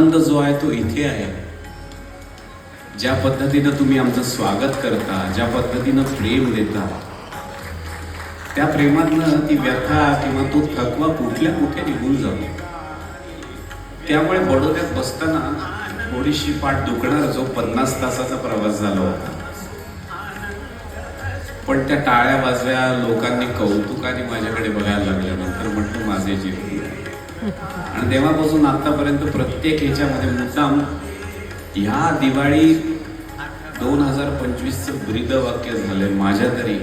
आनंद जो आहे तो इथे आहे. ज्या पद्धतीनं तुम्ही आमचं स्वागत करता ज्या पद्धतीनं प्रेम देता त्या प्रेमातनं ती व्यथा किंवा तो थकवा कुठल्या कुठे निघून जातो. त्यामुळे बडोद्यात बसताना थोडीशी पाठ दुखणार जो पन्नास तासाचा प्रवास झाला होता. पण त्या टाळ्या वाजव्या लोकांनी कौतुकाने माझ्याकडे बघायला लागल्यानंतर म्हटलं माझे जीवन आणि तेव्हापासून आतापर्यंत प्रत्येक ह्याच्यामध्ये मुद्दाम ह्या दिवाळी दोन हजार पंचवीसचं ब्रीद वाक्य झालंय माझ्या तरी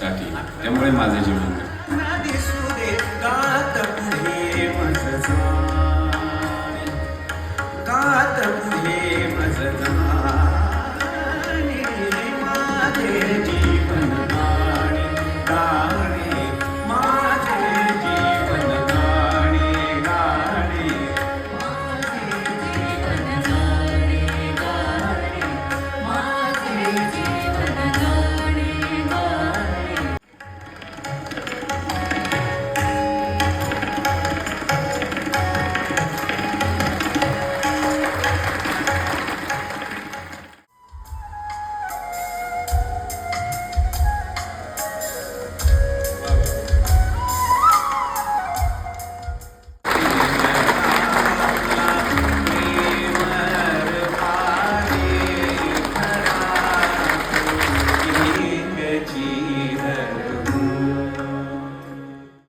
साठी. त्यामुळे माझे जीवन.